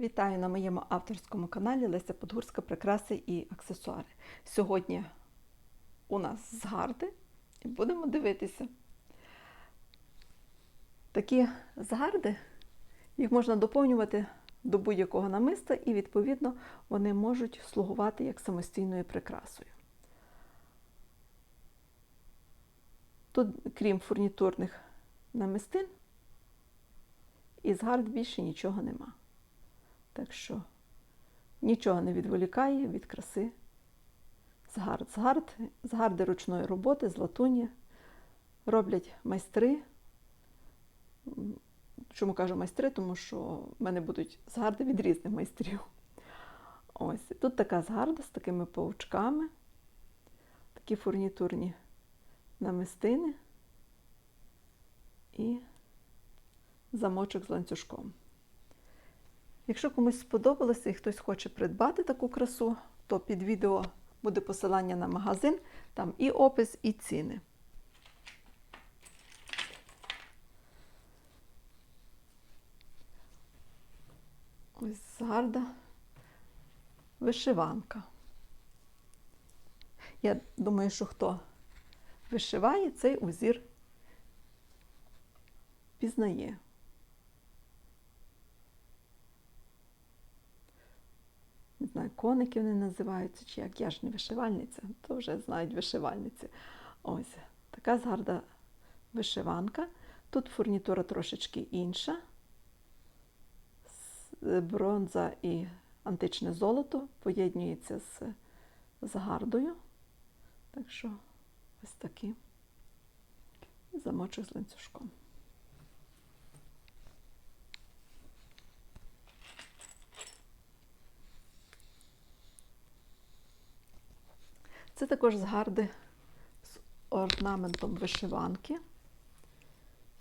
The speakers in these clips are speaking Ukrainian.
Вітаю на моєму авторському каналі Леся Подгурська Прикраси і аксесуари. Сьогодні у нас згарди і будемо дивитися. Такі згарди, їх можна доповнювати до будь-якого намиста, і, відповідно, вони можуть слугувати як самостійною прикрасою. Тут, крім фурнітурних намистин, із гард більше нічого нема. Так що нічого не відволікає від краси згард. Згард, згарди ручної роботи з латуні роблять майстри. Чому кажу майстри? Тому що в мене будуть згарди від різних майстрів. Ось. Тут така згарда з такими паучками, такі фурнітурні намистини і замочок з ланцюжком. Якщо комусь сподобалося і хтось хоче придбати таку красу, то під відео буде посилання на магазин, там і опис, і ціни. Ось гарда вишиванка. Я думаю, що хто вишиває, цей узір пізнає. Коники вони називаються, чи як я ж не вишивальниця, то вже знають вишивальниці. Ось така згарда вишиванка. Тут фурнітура трошечки інша. Бронза і античне золото поєднується з, з гардою. Так що ось такі замочок з ланцюжком. Це також згарди з орнаментом вишиванки.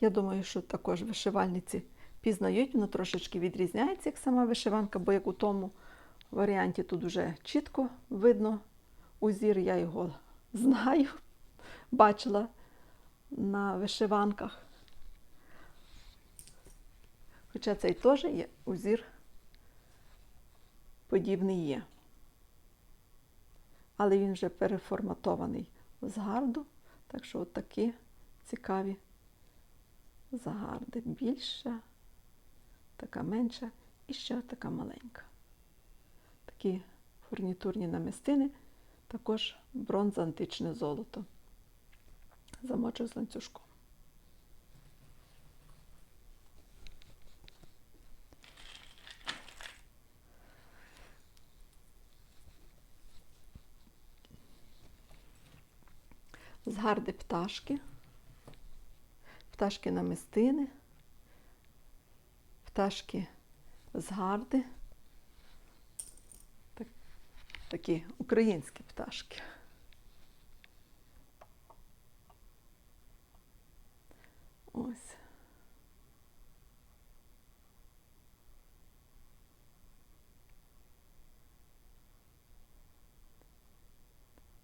Я думаю, що також вишивальниці пізнають, воно трошечки відрізняється, як сама вишиванка, бо як у тому варіанті тут вже чітко видно узір, я його знаю, бачила на вишиванках. Хоча цей теж є узір подібний є але він вже переформатований в згарду. Так що от такі цікаві загарди. Більша, така менша і ще така маленька. Такі фурнітурні намістини, також бронза античне золото. Замочок з ланцюжком. Згарди пташки, пташки намистини, пташки згарди. Так, такі українські пташки. Ось.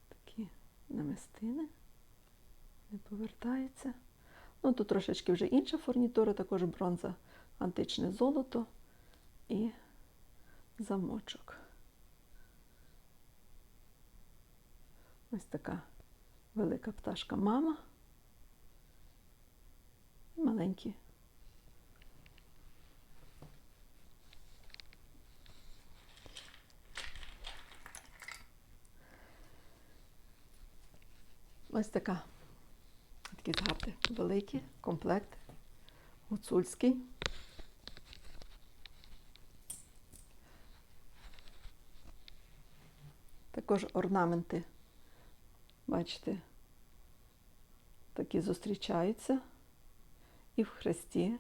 Такі намистини не повертається. Ну, тут трошечки вже інша фурнітура, також бронза, античне золото і замочок. Ось така велика пташка мама. Маленькі. Ось така такі згарди великі, комплект гуцульський. Також орнаменти, бачите, такі зустрічаються. І в хресті,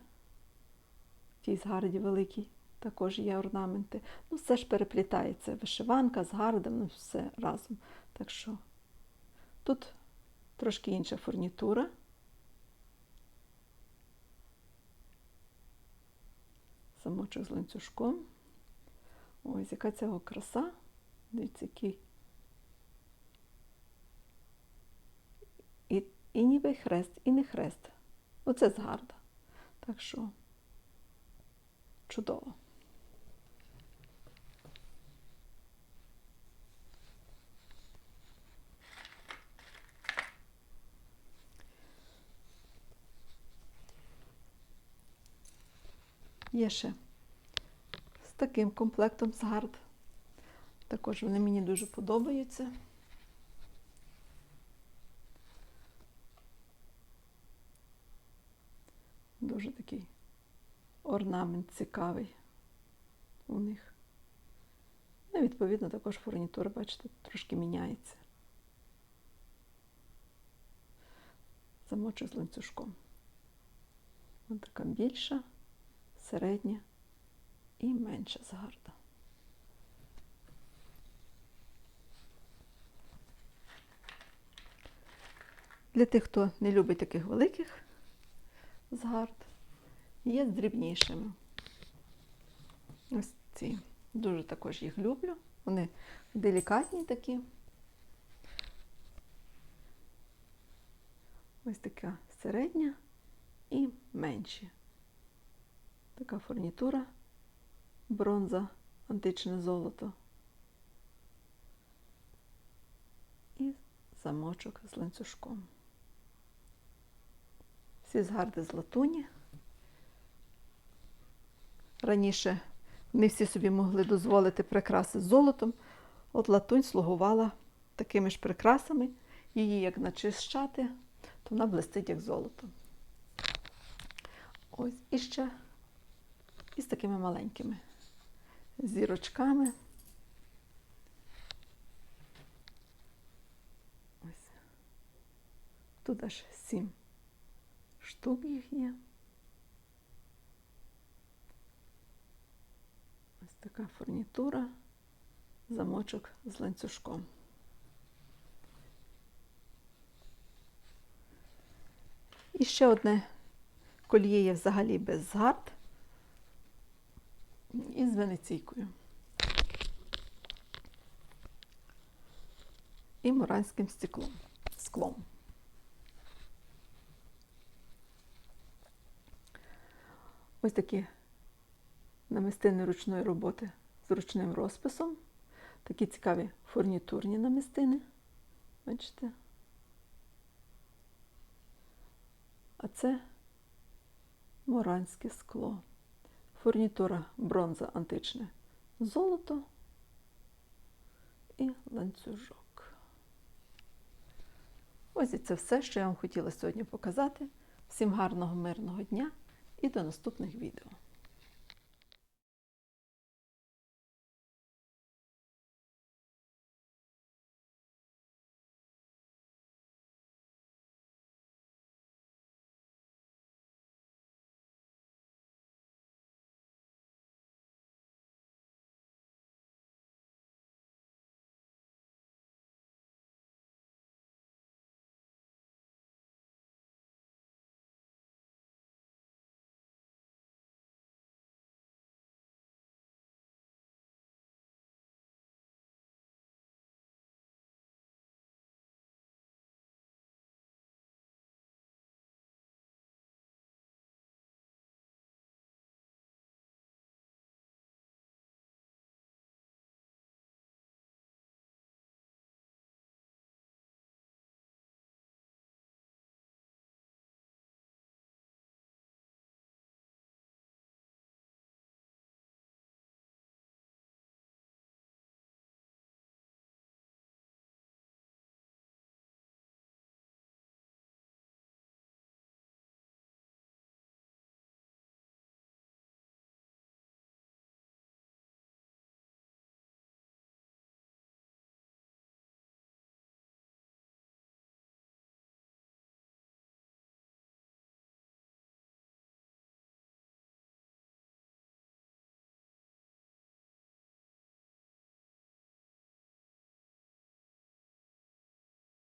в тій згарді великій, також є орнаменти. Ну, все ж переплітається. Вишиванка з гардом, ну все разом. Так що тут трошки інша фурнітура. Замочок з ланцюжком. Ось, яка цього краса. Дивіться, який. І, і ніби хрест, і не хрест. Оце згарда. Так що чудово. Є ще з таким комплектом з гард. Також вони мені дуже подобаються. Дуже такий орнамент цікавий у них. Ну, відповідно, також фурнітура, бачите, трошки міняється. Замочок з ланцюжком. Ось така більша, середня і менша згарда. Для тих, хто не любить таких великих згард, є з дрібнішими. Ось ці. Дуже також їх люблю. Вони делікатні такі. Ось така середня і менші. Така фурнітура, бронза, античне золото. І замочок з ланцюжком. Всі згарди з латуні. Раніше не всі собі могли дозволити прикраси з золотом. От латунь слугувала такими ж прикрасами. Її як начищати, то вона блистить як золото. Ось і ще із такими маленькими зірочками. Ось. Тут аж сім штук їх є. Ось така фурнітура, замочок з ланцюжком. І ще одне кольє є взагалі без згард і з венеційкою. І муранським стеклом, склом. Ось такі намистини ручної роботи з ручним розписом. Такі цікаві фурнітурні намистини. Бачите? А це моранське скло. Фурнітура бронза античне золото і ланцюжок. Ось і це все, що я вам хотіла сьогодні показати. Всім гарного, мирного дня і до наступних відео.